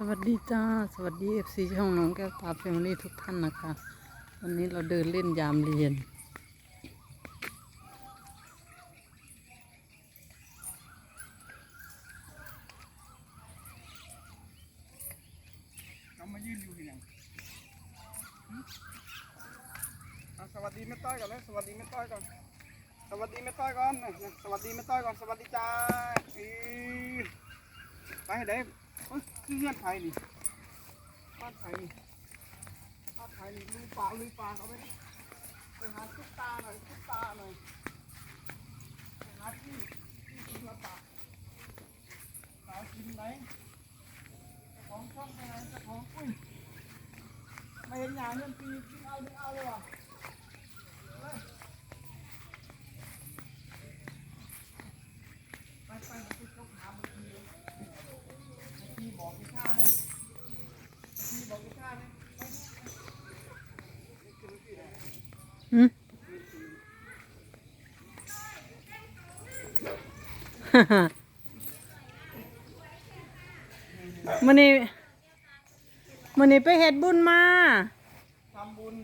สวัสดีจ้า สวัสดีเอฟซีช่องน้องแก้วตาแฟมิลี่ทุกท่านนะคะ วันนี้เราเดินเล่นยามเรียนเอามายืนอยู่ที่ไหนอะสวัสดีแม่ต้อยก่อนเลยสวัสดีแม่ต้อยก่อน สวัสดีแม่ต้อยก่อนนะสวัสดีแม่ต้อยก่อน สวัสดีจ้าอีไปให้ได้ เฮ้ยคือเงื่อนไขนี่บ้านไผ่นี่บ้านไผ่นี่ลุยป่าลุยป่าเขาไปไปหาตุ๊กตาหน่อยตุ๊กตาหน่อยไปหาที่ที่กินละป่าสาวกินไหนของช่องไปไหนเจ้าของอุ้ยไม่เห็นอย่างเงินปีดึงเอาดึงเอาเลยว่ะเลยไปไปไปไปยกหาบางทีเลยบางทีบอกกีข้านะบางทีบอกกีข้านะไปนี่คือที่ไหน หื มมันนี้มันนี้ไปเฮ็ดบุญมาทำบุญ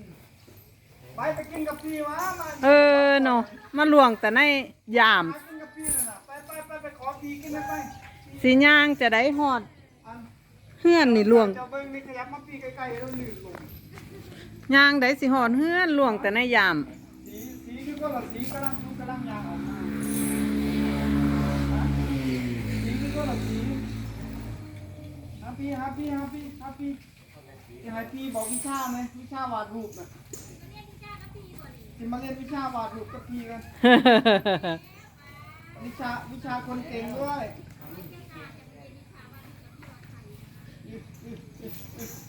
ไปไปกินกับพี่วะมาเออเนาะมาหลวงแต่ในยามไปกินกับพี่เลยนะไปไปไปไปขอพี่กินนะไปสีย่างจะได้หอดอันเฮือนนี่หลวงเจ้าเบิ้งนี่ขยับมาพี่ใกล้ๆแล้วหนึ่งลง ย่างได้สิหอดเฮือนหลวงแต่ในยามสีสีคือก็ละสีกำลังดูกำลังยางออกมาสีคือก็ละสีฮาพี่ฮาพี่ฮาพี่ฮาพี่ยังไงพี่บอกวิชาไหมวิชาวาดรูปนะจะมาเรียนวิชาวาดรูปกับพี่กันวิชาวิชาคนเก่งด้วย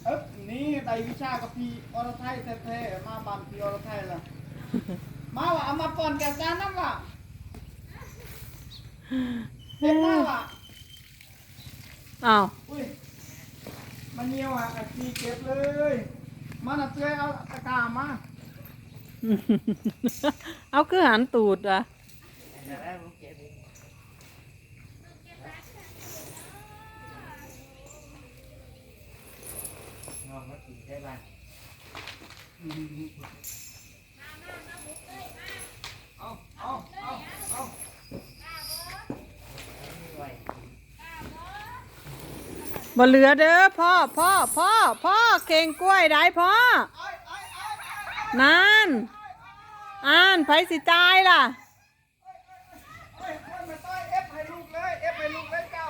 เอ๊บนี่ได้วิชากับพี่อรไทยแท้ๆมาบันพี่อรไทยล่ะมาว่ะเอามาป่อนแกจานน้ำว่ะเห็นมาว่ะอ้าวอุ้ยมันเงียวอะไอ้พี่เก็บเลยมันอะเตยเอาตะกร้ามาเอาคือหันตูดอะ เอาเอาเอาเอาบ่เหลือเด้อพ่อพ่อพ่อพ่อเข่งกล้วยได้พ่อ นั่นอ่านไผสิตายล่ะ เอ้ยเอ้ยมาต้อยเอฟให้ลูกเลยเอฟให้ลูกเลยเจ้า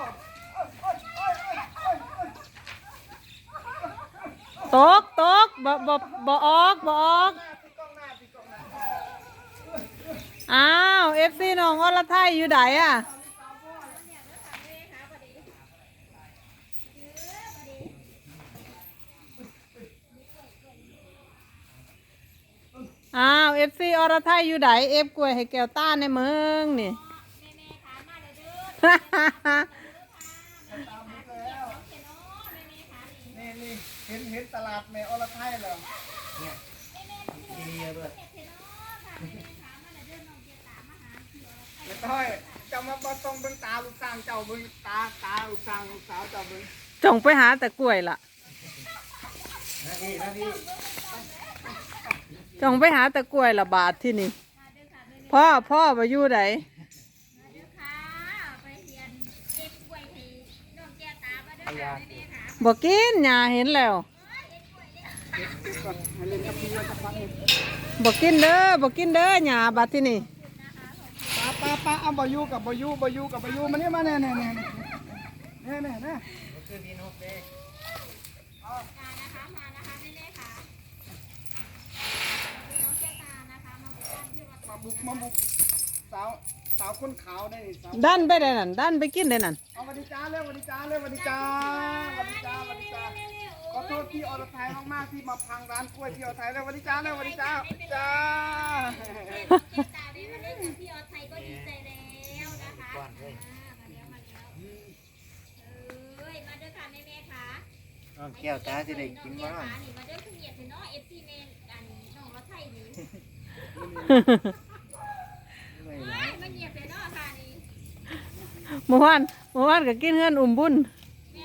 เอ้ยเอ้ยเอ้ยเอ้ยเอ้ยเอ้ย ตกตกบ่บ่บ่ออกบ่ออกอ้าติดกอ้าวเอฟซีน้องอรไทยอยู่ไหนอะอ้าวเอฟซีอรไทยอยู่ไหนเอฟกล้วยให้แก้วต้าในเมืองนี่แล้วนี่นี่ เห็นเห็นตลาดแม่อรไทยเหรอไม่ต้อยเจ้ามาบ่ต้องเบิ่งตาลูกสร้างเจ้าเบิ่งตาตาลูกสร้างลูกสาวเจ้าเบิ่งจงไปหาแต่กล้วยล่ะจงไปหาแต่กล้วยละบาทที่นี่ พ่อพ่อไปอยู่ไหนมาเด้อค่ะไปเรียนเก็บกล้วยให้น้องแก้วตามาเด้อค่ะแม่ๆค่ะบอกกินยาเห็นแล้วก่อนให้เล่นกับพี่สักพักหนึ่งบอกกินเด้อบอกกินเด้อยาบาทที่นี่ป้าป้าป้าเอาบอยูกับบอยูบอยูกับบอยูมาเนี่ยมาเนี่ยเนี่ยเนี่ยเนี่ยเนี่ยเนี่ยมานะคะมานะคะแม่ๆค่ะน้องแก้วตานะคะมาบุกบ้านที่วัดมาบุกมาบุกสาว สาวคนขาวได้นี่สาวดันไปได้นั่นดันไปกินได้นั่นเอาวันดีจ้าเร็ววันดีจ้าเร็ววันดีจ้าวันดีจ้าวันดีจ้าขอโทษพี่อรไทยมากๆที่มาพังร้านกล้วยพี่อรไทยเร็ววันดีจ้าเร็ววันดีจ้าจ้าแก้วตาได้มาเล่นกับพี่ออสไทยก็ดีใจแล้วนะคะอ่ามาแล้วมาแล้วเอ้ยมาเด้อค่ะแม่ๆค่ะน้องแก้วตาจะได้กินน้องบ้าแก้วตานี่มาเด้อคือเหยียดเนาะ FC แม่อันน้องรถไทยนี่ มื่อวานเมื่อวานก็กินเงินอุ่มบุญอี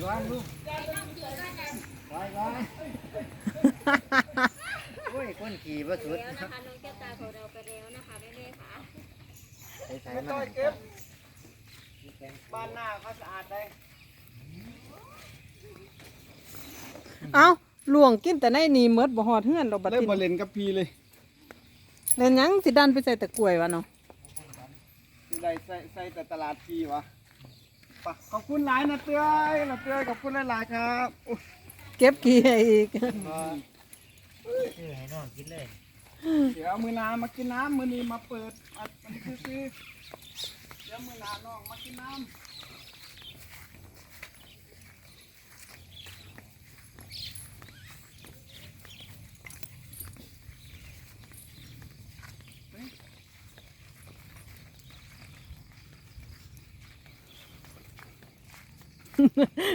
กวันลูไปก่อนโอ้ยคนขี่ประสุดแล้วนะคะน้องแก้ตาของเราไปแล้วนะคะแม่ค่ะไม่ต้องเก็บบ้านหน้าเขาสะอาดเลยเอา หลวงกินแต่ในนี่เมดบ่ฮอดเฮือนดอกบัดเริ่มนี้มาเล่นกับพีเลยเล่นหยังสิดันไปใส่ตะกร้วยวะเนาะได้ใส่ใส่แต่ตลาดพีวะไปขอบคุณหลายนะเต้ยนะเต้ยขอบคุณหลายๆครับอุ๊ยเก็บกี่ให้อีกซื้อให้น้องกินเลยเดี๋ยวเอามือหนามากินน้ำมือนี้มาเปิดอัดมันซื้อๆเดี๋ยวมือหนาน้องมากินน้ำ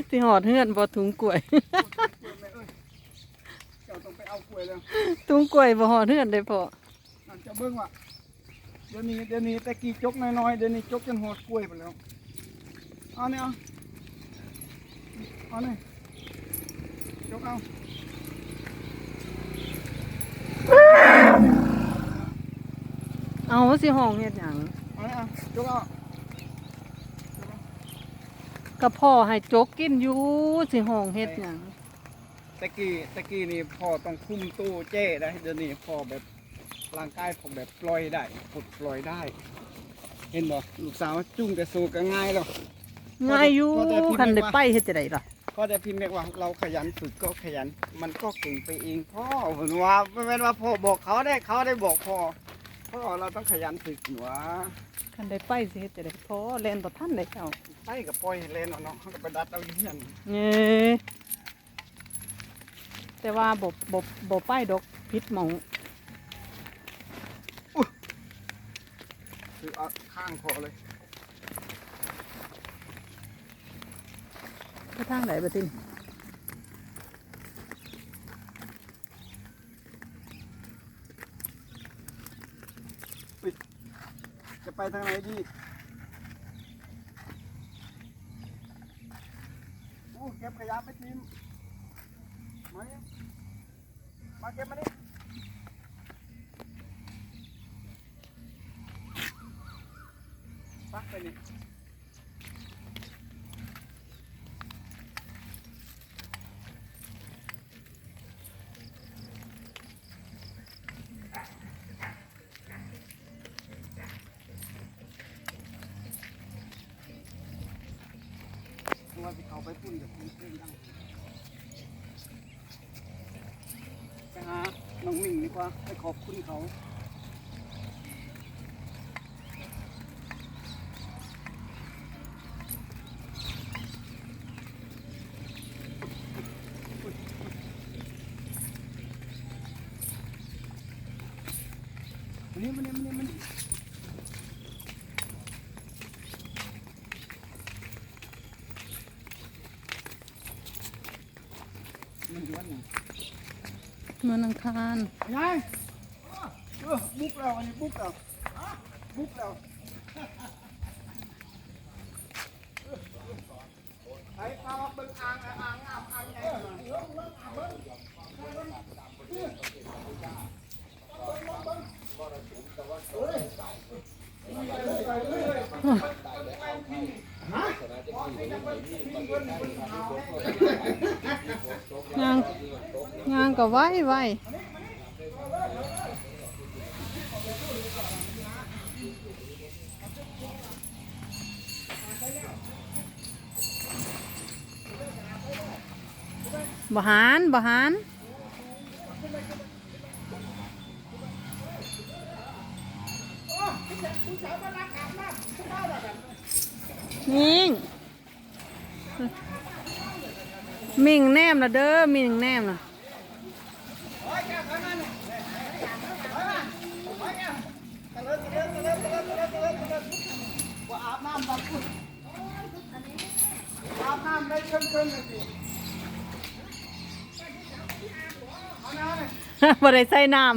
ที่หอดเฮือนบ่ถุงกล้วยกล้วยไหมเอ้ยเจ้าต้องไปเอากล้วยแล้วถุงกล้วยบ่หอดเฮือนได้พอนั่นเจะเบิ้งว่ะเดี๋ยวนี้เดี๋ยวนี้แต่กี้จกน้อยๆเดี๋ยวนี้จกจนหดกล้วยไปแล้วเอาเนี่ยเอาเอาเนี่ยจกเอาเอาสิห้องเฮ็ดหยังเอาเนี่ยเอาจกเอา ก็พ่อให้จกกินอยู่สิห้องเฮ็ดหยังตะกี้ตะกี้นี่พ่อต้องคุมตู้เจ้ได้เดี๋ยวนี้พ่อแบบร่างกายผมแบบปล่อยได้ปลดปล่อยได้ เห็นบ่ลูกสาวจุ้งแต่สู้ก็ง่ายแล้วง่ายอยู่พอแต่พิมพ์คันได้ว่าไปเฮ็ดจะได้ล่ะพ่อแต่พิมพ์เรียกว่าเราขยันฝึกก็ขยัน มันก็เก่งไปเองพ่อเหมือนว่าไม่เป็นว่าพ่อบอกเขาได้เขาได้บอกพ่อพ่อเราต้องขยันฝึกหนูวะ คันได้ไปสิเฮ็ดจะได้พอแล่นบ่ทันได้เจ้าไปกับปล่อยให้เล่นเอาเนาะเขาก็ไปดัดเอาอยู่เฮียนเอ้แต่ว่าบ่บ่บ่ไปดอกผิดหม่องคือเอาข้างคอเลยไปทางไหนบ่ติน จะไปทางไหนดีโอ้เก็บขยะไปทีมมาเนี่ยมาเก็บมาดิปักไปนี่ ไปพุ่นกับพุ่นเพื่อนดังไปหาน้องหมิ่งดีกว่า ไปขอบคุณเขานี่มานี่มานี่มานี่มันอยู่วันไหน มันอังคารยายบุกแล้วอันนี้บุกแล้วบุกแล้วไอ้พามาเบิ่งอ่างอะอ่างอ่างอ่างใหญ่มา ย่างย่างก็ไว้ไว้บหารบหาร มิงมิงแนมละเด้อมิงแนมละว่าอาบน้ำบางคนอาบน้ำได้เชิงเชิงเลยสิอาน้ำเลยบ่ได้ใส่น้ำ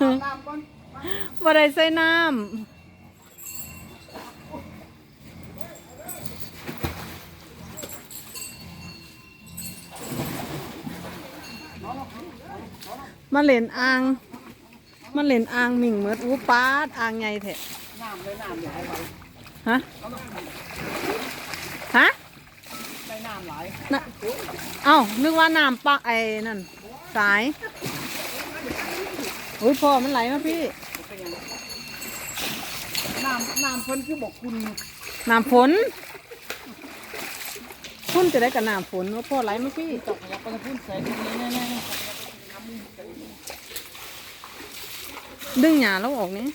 อนำบ่ได้ใส่น้เมาเล่นอ่างมาเล่นอ่างมิ่งเหมือนอู้ปาดอ่างใหญ่แท้น้ำเลยน้ำเดี๋ยวให้ไว้ฮะฮะได้น้ำหลายน่ะเอ้านึกว่าน้ำปะไอ้นั่นสายอุ้ยพ่อมันไหลมาพี่เป็นยังน้ำน้ำเพิ่นคือบอกคุณน้ำฝนพุ่นจะได้กับน้ำฝนว่าพ่อไหลมาพี่ตกยับไปพุ่นใส่ตรงนี้แน่ ดึงหยาแล้วออกนี้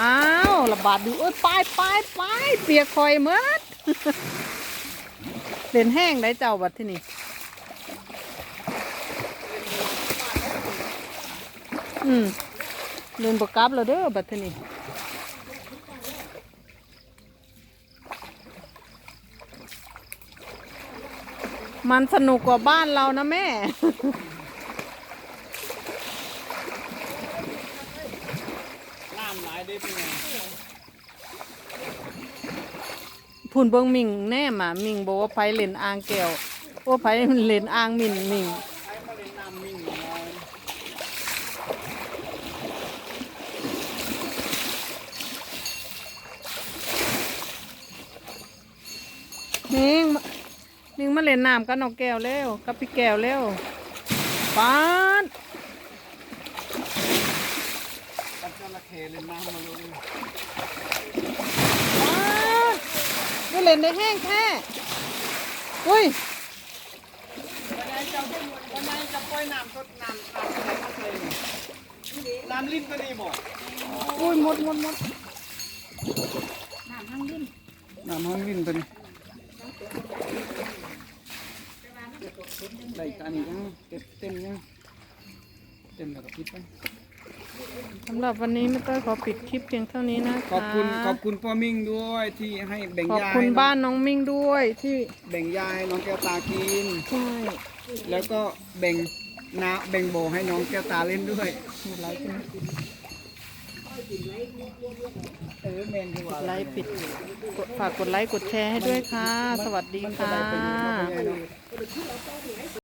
อ้าวระบาดดูเอ้ยไปไปไปเปียกคอยเมื่อเล่นแห้งได้เจ้าบัดที่นี่อืมเล่นบกกลับแล้วเด้อบัดที่นี่มันสนุกกว่าบ้านเรานะแม่ ๆน้ำหลายได้เป็นไง พุ่นเบิ่งมิงแน่มามิงบอกว่าไผเล่นอ่างแก้วโอ้ไผเล่นอ่างมิงมิงนิ่งมิงมิงมาเล่นน้ำกับน้องแก้วเร็วกับพี่แก้วเร็วป้านกับจระเข้เล่นน้ำมาเลย ก็เล่นได้แห้งแท้อุ้ยวันนี้จะวันนี้จะปล่อยน้ำสดน้ำน้ำอะไรมาใส่น้ำลิ้นก็ดีบอกอุ้ยหมดหมดหมดน้ำห้องลิ้นเป็นได้ตานี่ยังเต็มเต็มยังเต็มแล้วก็ปิดไป สำหรับวันนี้ไม่ต้อยขอปิดคลิปเพียงเท่านี้นะคะ ขอบคุณขอบคุณพ่อมิ่งด้วยที่ให้แบ่งขอบยาคุณให้บ้านน้องมิ่งด้วยที่แบ่งยาให้น้องแก้วตากิน ใช่แล้วก็แบ่งน้ำแบ่งโบให้น้องแก้วตาเล่นด้วยมีไลค์เป็นเออแมนดีกว่าไลค์ปิดกดฝากกดไลค์กดแชร์ให้ด้วยค่ะ สวัสดีมันจะค่ะได้ประโยชน์มากเลยเนาะ